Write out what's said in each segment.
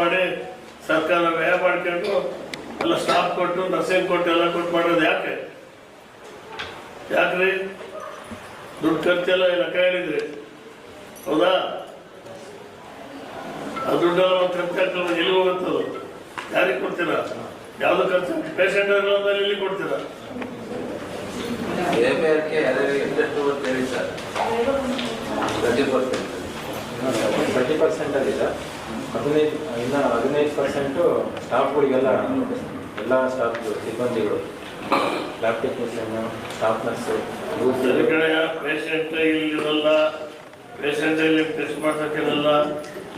ಮಾಡಿ ಸರ್ಕಾರ ವ್ಯಯ ಮಾಡ್ಕೊಂಡು ಎಲ್ಲ ಸ್ಟಾಫ್ ಕೊಟ್ಟು ನರ್ಸಿಂಗ್ ಕೊಟ್ಟು ಎಲ್ಲ ಕೊಟ್ಟು ಮಾಡೋದು ಯಾಕೆ? ಯಾಕ್ರಿ? ದುಡ್ಡು ಖರ್ಚೆಲ್ಲ ಲೆಕ್ಕ ಹೇಳಿದ್ರಿ. ಹೌದಾ? ಆ ದುಡ್ಡೆಲ್ಲ ಖರ್ಚು ಹಾಕೊಂಡು ಎಲ್ಲಿ ಹೋಗುತ್ತದು? ಯಾರಿಗೆ ಕೊಡ್ತೀರಾ? ಯಾವ್ದು ಖರ್ಚು? ಪೇಷಂಟ್ ಎಲ್ಲಿ ಕೊಡ್ತೀರಾ? ಹೇಳಿ sir. Thirty percent thirty percent ಅಲ್ಲಿ ಸರ್ ಹದಿನೈದು ಇನ್ನು ಹದಿನೈದು ಪರ್ಸೆಂಟು ಸ್ಟಾಫ್ಗಳಿಗೆಲ್ಲ ಎಲ್ಲ ಸ್ಟಾಫ್ ಸಿಬ್ಬಂದಿಗಳು lab technician staff nurse patient ಇಲ್ಲಿರಲ್ಲ patient ಇಲ್ಲಿ ಟೆಸ್ಟ್ ಮಾಡ್ಸಕ್ಕಿರಲ್ಲ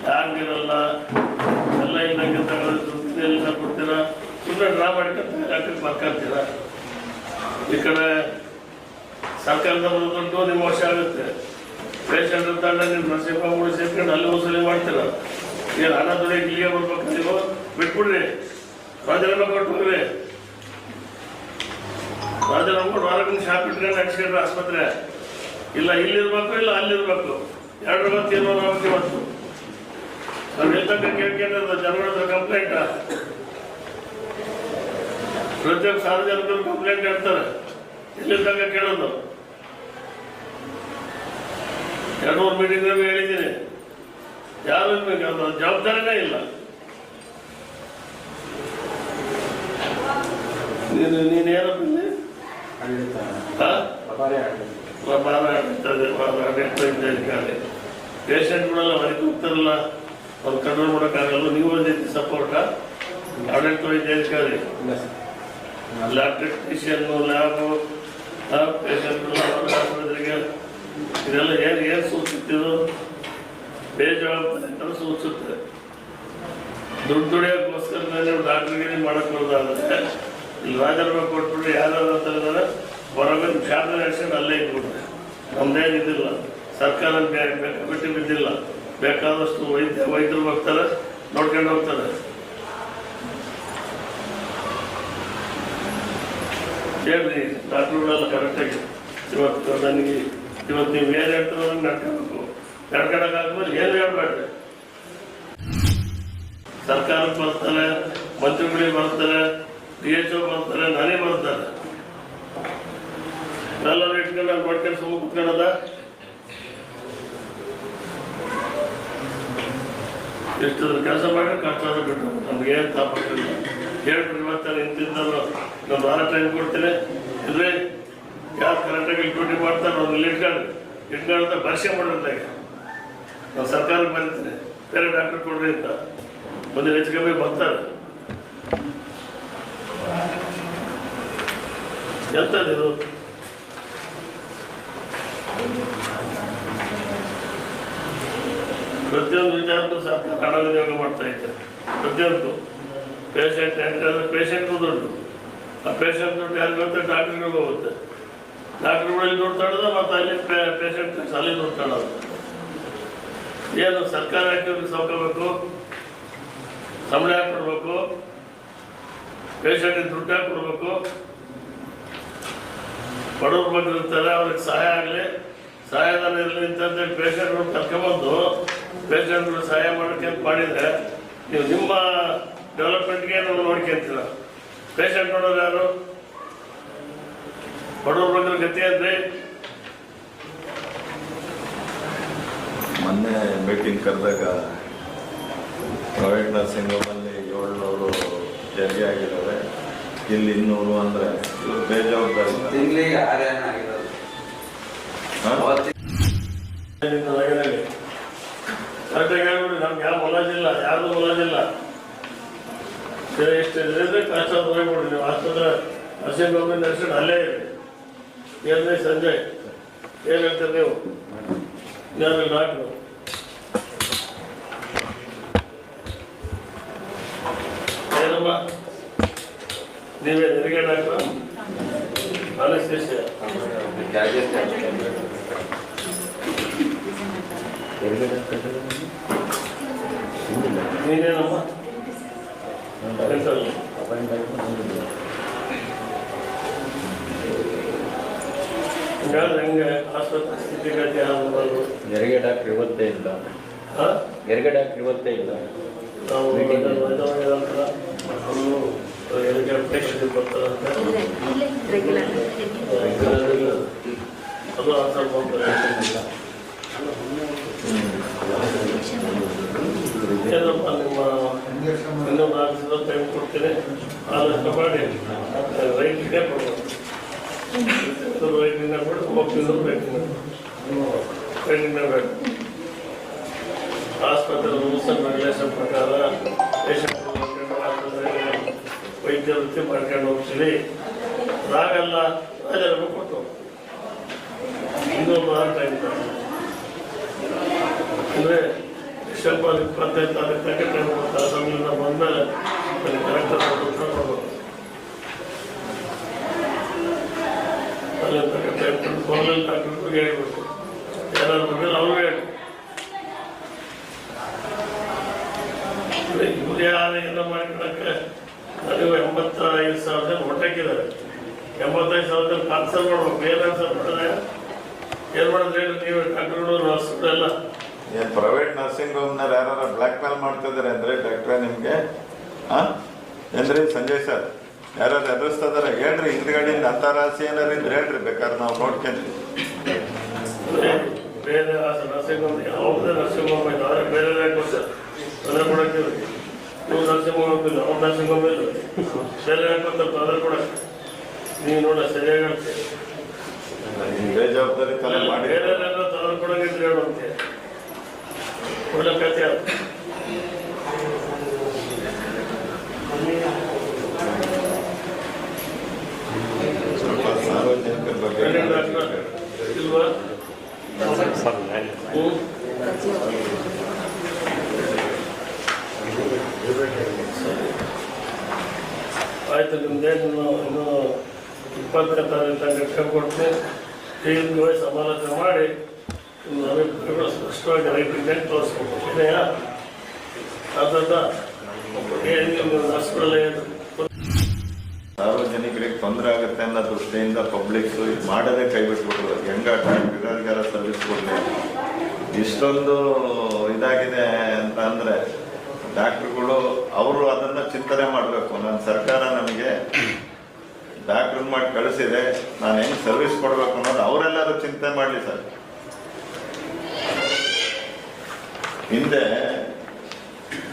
ಲ್ಯಾಬ್ ಇರಲ್ಲ, ಎಲ್ಲ ಎಲ್ಲ ಕೊಡ್ತೀರಾ? ಸುಮ್ಮನೆ ಡ್ರಾ ಮಾಡ್ಕೊಂಡು ಯಾಕೆ ಮಾತಾಡ್ತೀರಾ ಈ ಕಡೆ ಸರ್ಕಾರದ ದುಡ್ಡು ನಿಮ್ಮ ವರ್ಷ ಆಗುತ್ತೆ. ಪೇಷಂಟ್ ತಂಡ ನಿಮ್ಮ ಸೇಫ ಕೂಡ ಸೇರ್ಕೊಂಡು ಅಲ್ಲಿ ವಸೂಲಿ ಮಾಡ್ತೀರಾ? ಏನು ಹಣ ದುಡಿಯಕ್ಕೆ ಇಲ್ಲಿಗೆ ಬರ್ಬೇಕು ನೀವು? ಬಿಟ್ಬಿಡ್ರಿ. ರಾಜೀನಾಮೆ ಕೊಟ್ಟು ಹೋಗ್ರಿ ರಾಜೀನಾಮೆ ಕೊಟ್ಟು ವಾರಕ್ಕೆ ಶಾಪ್ ಇಟ್ಕೊಂಡು ಹಚ್ಕೊಂಡ್ರೆ ಆಸ್ಪತ್ರೆ? ಇಲ್ಲ, ಇಲ್ಲಿರ್ಬೇಕು, ಇಲ್ಲ ಅಲ್ಲಿರ್ಬೇಕು. ಎರಡರ ಮತ್ತೆ ತೀರ್ಮಾನ ಆಗುತ್ತೆ ಇವತ್ತು. ನಾವು ಕೇಳ್ಕೊಂಡಿರೋದು? ಜನಗಳ ಹತ್ರ ಕಂಪ್ಲೇಂಟ್ ಪ್ರತಿಯೊಬ್ಬ ಸಾರ್ವಜನಿಕರು ಕಂಪ್ಲೇಂಟ್ ಹೇಳ್ತಾರೆ. ತನಕ ಕೇಳೋದು? ಎರಡು ಮೂರು ಮೀಟಿಂಗ್ ಹೇಳಿದ್ದೀನಿ. ಯಾರು ಇರ್ಬೇಕು ಜವಾಬ್ದಾರಿನೇ ಇಲ್ಲ. ನೀನು ನೀನೇನಪ್ಪ ಇಲ್ಲಿ ಪೇಷಂಟ್ಗಳೆಲ್ಲ ಹೊರಗೆ ಹೋಗ್ತಾರಲ್ಲ. ಅವ್ರು ಕಂಟ್ರೋಲ್ ಮಾಡೋಕ್ಕಾಗಲ್ಲ. ನೀವು ಒಂದು ಸಪೋರ್ಟ ಆಡಳಿತ ವೈದ್ಯಾಧಿಕಾರಿ ಲ್ಯಾಬ್ ಟೆಕ್ನಿಷಿಯನ್ನು ಲ್ಯಾಬು ಪೇಷಂಟ್ಗಳು ಆಸ್ಪತ್ರೆಗೆ ಇದೆಲ್ಲ ಏನು ಏನು ಸೂಚಿಸ್ತಿದ್ರು ಬೇಜವಾಬ್ದಾರಿ ಅಂತ ಸೂಚಿಸುತ್ತೆ. ದುಡ್ಡು ದುಡಿಯೋಕ್ಕೋಸ್ಕರ ನೀವು ಡಾಕ್ಟ್ರಿಗೆ ಮಾಡಕ್ಕೆ ಬರೋದಾಗುತ್ತೆ ಇಲ್ಲಿ ರಾಜರ ಕೊಟ್ಬಿಟ್ಟು ಯಾರು ಅಂತ ಹೇಳಿದ್ರೆ ಜಾತ್ರೆ ಆಕ್ಷನ್ ಅಲ್ಲೇ ಇಟ್ಬಿಟ್ರೆ ನಮ್ದೇನು ಇದಿಲ್ಲ. ಸರ್ಕಾರ ಬಿಟ್ಟು ಬಿದ್ದಿಲ್ಲ. ಬೇಕಾದಷ್ಟು ವೈದ್ಯ ವೈದ್ಯರು ಬರ್ತಾರೆ, ನೋಡ್ಕೊಂಡು ಹೋಗ್ತಾರೆ. ಹೇಳ್ರಿ ಡಾಕ್ಟ್ರುಗಳೆಲ್ಲ ಕರೆಕ್ಟಾಗಿ ಇವತ್ತು ನನಗೆ ಇವತ್ತು ನೀವು ಏನ್ ಹೇಳ್ತೀರೋ ನಡ್ಕೋಬೇಕು. ನಡ್ಕೊಳಕಾದ್ಮೇಲೆ ಏನು ಹೇಳ್ಬೇಡ್ರಿ? ಸರ್ಕಾರಕ್ಕೆ ಬರ್ತಾರೆ, ಮಂತ್ರಿಗಳಿಗೆ ಬರ್ತಾರೆ, ಡಿ ಎಚ್ ಓ ಬರ್ತಾರೆ, ನಾನೇ ಬರ್ತಾರೆ. ಎಲ್ಲರೂ ಇಟ್ಕೊಂಡು ನಾನು ಮಾಡ್ಕೊಂಡು ಸುಮ್ಮ ಕುತ್ಕೊಳ್ಳೋದ? ಎಷ್ಟು ಕೆಲಸ ಮಾಡಿ ಕಷ್ಟ ಬಿಟ್ಟು ನಮ್ಗೆ ಏನು ತಾಪಟ್ಟಿಲ್ಲ ಹೇಳ್ಬಿಟ್ಟು ಇವತ್ತು ನಿಂತಿದ್ದವರು. ನಾನು ಭಾರತ ಟೈಮ್ ಕೊಡ್ತೀನಿ. ಇದ್ರೆ ಯಾರು ಕರೆಕ್ಟಾಗಿ ಡ್ಯೂಟಿ ಮಾಡ್ತಾರೆ ಅವ್ರನ್ನ ಇಟ್ಕೊಂಡು ಇಟ್ಕೊಂಡು ಪರಿಚಯ ಮಾಡಿರ್ತಾಗ ನಾವು ಸರ್ಕಾರಕ್ಕೆ ಬರೀತೀನಿ ಬೇರೆ ಡಾಕ್ಟರ್ ಕೊಡ್ರಿ ಅಂತ. ಒಂದು ಹೆಚ್ಚು ಕಮ್ಮಿ ಬರ್ತಾರೆ. ಎಂಥದ್ದು ಪ್ರತಿಯೊಂದು ವಿಚಾರಕ್ಕೂ ಸರ್ಕಾರ ಹಣ ವಿನಿಯೋಗ ಮಾಡ್ತಾ ಇದೆ. ಪ್ರತಿಯೊಂದು. ಪೇಷಂಟ್ ಎಂಟ್ರೆ ಪೇಷಂಟ್ಗೂ ದುಡ್ಡು ಆ ಪೇಷಂಟ್ ದುಡ್ಡು ಯಾರು ಬರುತ್ತೆ ಡಾಕ್ಟ್ರಿಗೆ ಹೋಗುತ್ತೆ. ಡಾಕ್ಟ್ರುಗಳಲ್ಲಿ ತಗೊಳ್ಳೋದು ಮತ್ತು ಅಲ್ಲಿ ಪೇಷಂಟ್ ಅಲ್ಲಿ ನೋಡ್ತಾಡೋದು ಏನು ಸರ್ಕಾರ ಯಾಕೆ ಸೌಕಬೇಕು ಸಂಬಳ ಕೊಡಬೇಕು? ಪೇಷಂಟಿಗೆ ದುಡ್ಡು ಕೊಡಬೇಕು? ಬಡವ್ರ ಬಗ್ಗೆ ಇರ್ತಾರೆ ಅವ್ರಿಗೆ ಸಹಾಯ ಆಗಲಿ. ಸಹಾಯಧನ ಇರಲಿ ಅಂತಂದೇಳಿ ಪೇಷಂಟ್ಗಳು ಕರ್ಕೊಂಬಂದು ಪೇಷಂಟ್ಗಳು ಸಹಾಯ ಮಾಡೋಕ್ಕೆ ಅಂತ ಮಾಡಿದರೆ ನೀವು ನಿಮ್ಮ ಡೆವಲಪ್ಮೆಂಟ್ಗೆ ನಾವು ನೋಡ್ಕೊಂತೀರ ಪೇಷಂಟ್ ನೋಡೋರು ಯಾರು? ಬಡವ್ರ ಬಗ್ಗೆ ಗತಿ ಅಂದ್ರೆ? ಮೊನ್ನೆ ಮೀಟಿಂಗ್ ಕರೆದಾಗ ಪ್ರೈವೇಟ್ ನರ್ಸಿಂಗ್ ಹೋಮಲ್ಲಿ ಏಳ್ನೂರು ಜರ್ಗೆ ಆಗಿದ್ದಾವೆ. ಇಲ್ಲಿ ಇನ್ನೂರು ಅಂದರೆ ಬೇಜವಾಬ್ದಾರಿ. ತಿಂಗಳಿಗೆ ಆರೇನ ಆಗಿರೋದು. ಕರೆಕ್ಟಾಗಿ ಹೇಳ್ಬಿಡಿ ನಮ್ಗೆ ಯಾವ ಯಾರ್ದು ಇದ್ರೆ ಕಷ್ಟ ನೀವು ಆಸ್ಪತ್ರೆ ನರ್ಸಿಂಗ್ ಹೋಮ್ ನರ್ಸಿಂಗ್ ಅಲ್ಲೇ ಇರಿ. ಏನ್ರಿ ಸಂಜಯ್ ಏನು ಹೇಳ್ತೀರಿ ನೀವು ಯಾರು ಡಾಕ್ಟ್ರು ಏನಮ್ಮ ನೀವೇ ಹೆರಿಗೆ ಡಾಕ್ಟ್ರು ಅನಸ್ತೇಶಿಯಾ ಗ್ಯಾಜೆಟ್ ನೀನೇನಮ್ಮ ಎಂತಲ್ಲ ಹಿಂಗಾದ್ರೆ ಹೆಂಗೆ ಆಸ್ಪತ್ರೆ ಸ್ಥಿತಿಗತಿ ಆಗ್ಬೋದು ಹೆರಿಗೆ ಡಾಕ್ಟ್ರ್ ಇವತ್ತೇ ಇಲ್ಲ. ಹೆರಿಗೆ ಡಾಕ್ಟ್ರ್ ಇವತ್ತೇ ಇಲ್ಲ. ನಾವು ಎಲ್ಲಿಗೆ ಪ್ರೇಕ್ಷಕರು ಬರ್ತಾರಂತೆ. ಅದು ಮಾಡ್ತಾರೆ ಏನಪ್ಪ ನಿಮ್ಮ ಇನ್ನೊಂದು ಟೈಮ್ ಕೊಡ್ತೀನಿ. ಆಲೋಚನೆ ಮಾಡಿ. ರೈಟ್ಗೆ ಕೊಡ್ಬೋದು. ರೈಟಿಂದ ರೈಟಿಂದ ಬೇಕು ಆಸ್ಪತ್ರೆ ರೂಲ್ಸ್ ಅಂಡ್ ರೆಗ್ಯುಲೇಷನ್ ಪ್ರಕಾರ ಪೇಷಂಟ್ ವೈದ್ಯ ವೃತ್ತಿ ಮಾಡ್ಕೊಂಡು ಹೋಗ್ತೀವಿ ರಾಗಲ್ಲ ರಾಜರನ್ನು ಕೊಟ್ಟು ಇನ್ನೂ ಮಾರಾಟ ಟೈಮ್ ಅಂದರೆ ಡಿಸೆಂಬರ್ ಇಪ್ಪತ್ತೈದು ತಾರೀಕು ಟೈಮ್ ಕೊಡ್ತಾರೆ ಅಸೆಂಬ್ಲಿಂದ ಬಂದಮೇಲೆ ಕರೆಕ್ಟಾಗಿ ಟೈಮ್ ಕೊಟ್ಟು ಫೋನಲ್ಲಿ ಡಾಕ್ಟರ್ಗೆ ಹೇಳ್ಬೇಕು ಯಾರು ಬಂದಿಲ್ಲ ಹೇಳಿ ಇವ್ರು ಯಾರು ಏನೋ ಮಾಡ್ಕೊಳಕ್ಕೆ ಎಂಬತ್ತೈದು ಸಾವಿರದ ಹೊಟ್ಟೆಕ್ಕಿದ್ದಾರೆ ಎಂಬತ್ತೈದು ಸಾವಿರದಲ್ಲಿ ಕಾನ್ಸಲ್ ಮಾಡ್ಬೇಕು ಏನು ಆನ್ಸರ್ ಮಾಡಿದ್ರೆ ಏನು ಮಾಡಿದ್ರೆ ನೀವು ಡಾಕ್ಟರ್ಗಳು ಹಾಸ್ಪಿಟಲ್ ಏನು ಪ್ರೈವೇಟ್ ನರ್ಸಿಂಗ್ ಹೋಮ್ನವ್ರು ಯಾರು ಬ್ಲ್ಯಾಕ್ ಮೇಲ್ ಮಾಡ್ತಿದ್ದಾರೆ ಅಂದರೆ ಡಾಕ್ಟ್ರೆ ನಿಮಗೆ? ಹಾಂ? ಅಂದರೆ ಸಂಜಯ್ ಸರ್ ಯಾರು ಎದುರಿಸ್ತದಾರ ಹೇಳ್ರಿ ಹಿಂದ್ಗಡೆಯಿಂದ ಅಂತಾರಾಶಿ ಏನಾರ ಇದ್ರೆ ಹೇಳ್ರಿ ಬೇಕಾದ್ರೆ ನಾವು ನೋಡ್ಕೊಂತೀವಿ. ಬೇರೆ ಯಾವುದೇ ಇಲ್ಲ ಆದರೆ ಬೇರೆ ತೊಂದರೆ ಕೊಡಕ್ಕೆ ನೀವು ಅವ್ರು ಇಲ್ಲ. ಬೇರೆ ಕೊಡಕ್ಕೆ. ನೀವು ನೋಡ ಸರಿಯಾಗಿ ಹೇಳ್ತೀವಿ ಬೇಜವಾಬ್ದಾರಿ ತಲೆ ಬೇರೆ ತಲೆ ಕೊಡಂಗಿದ್ರೆ ಹೇಳುವಂತೆ ಒಳ್ಳೆ ಕಥೆ ಅದು ಸ್ವಲ್ಪ ಸಾರ್ವಜನಿಕರ ಬಗ್ಗೆ ಆಯ್ತು ನಿಮ್ದೇನು ಇನ್ನು ಇಪ್ಪತ್ತನೇ ತಾರೀಕು ತನಕ ಕೊಡ್ತೀನಿ ಟೀಮ್ಗೆ ಸಮಾಲೋಚನೆ ಮಾಡಿ ಅಭಿಪ್ರಾಯಗಳು ಸ್ಪಷ್ಟವಾಗಿ ರೈಟಿಂಗ್ ತೋರಿಸ್ಬೇಕು. ಇದೆಯಾ ಹಾಸ್ಪಿಟಲ್ ಏನು? ಸಾರ್ವಜನಿಕರಿಗೆ ತೊಂದರೆ ಆಗುತ್ತೆ ಅನ್ನೋ ದೃಷ್ಟಿಯಿಂದ ಪಬ್ಲಿಕ್ ಇದು ಮಾಡದೆ ಕೈ ಬಿಟ್ಬಿಟ್ರು. ಹೆಂಗ ಡಾಕ್ಟರ್ಗಾರ ಸರ್ವಿಸ್ ಕೊಡ್ಲಿ? ಇಷ್ಟೊಂದು ಇದಾಗಿದೆ ಅಂತ ಅಂದ್ರೆ ಡಾಕ್ಟ್ರುಗಳು ಅವರು ಅದನ್ನ ಚಿಂತನೆ ಮಾಡಬೇಕು. ನನ್ನ ಸರ್ಕಾರ ನಮಗೆ ಡಾಕ್ಟರ್ ಮಾಡಿ ಕಳಿಸಿದೆ. ನಾನು ಹೆಂಗ್ ಸರ್ವಿಸ್ ಕೊಡ್ಬೇಕು ಅನ್ನೋದು ಅವರೆಲ್ಲರೂ ಚಿಂತೆ ಮಾಡಲಿ ಸರ್. ಹಿಂದೆ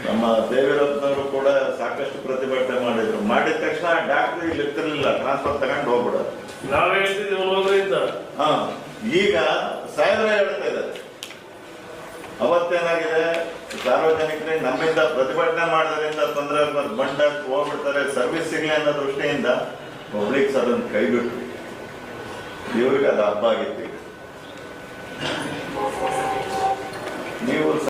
ನಮ್ಮ ದೇವರತ್ನವರು ಕೂಡ ಸಾಕಷ್ಟು ಪ್ರತಿಭಟನೆ ಮಾಡಿದ್ರು. ಮಾಡಿದ ತಕ್ಷಣ ಡಾಕ್ಟರ್ ಇಲ್ಲಿ ಇರ್ತಿರ್ಲಿಲ್ಲ. ಟ್ರಾನ್ಸ್ಫರ್ ತಗೊಂಡು ಹೋಗ್ಬಿಡೋದು. ನಾವ್ ಹಾ. ಈಗ ಸಾವಿರ ಹೇಳ್ತಾ ಇದ್ದಾರೆ. ಅವತ್ತೇನಾಗಿದೆ? ಸಾರ್ವಜನಿಕರಿಗೆ ನಮ್ಮಿಂದ ಪ್ರತಿಭಟನೆ ಮಾಡೋದ್ರಿಂದ ತೊಂದರೆ ಬಂಡಕ್ಕೆ ಹೋಗ್ಬಿಡ್ತಾರೆ. ಸರ್ವಿಸ್ ಸಿಗ್ಲಿ ಅನ್ನೋ ದೃಷ್ಟಿಯಿಂದ ಪಬ್ಲಿಕ್ಸ್ ಅದನ್ನು ಕೈ ಬಿಟ್ಟು. ಇವ್ರಿಗೆ ಅದು ಹಬ್ಬ ಆಗಿತ್ತು ನೀವು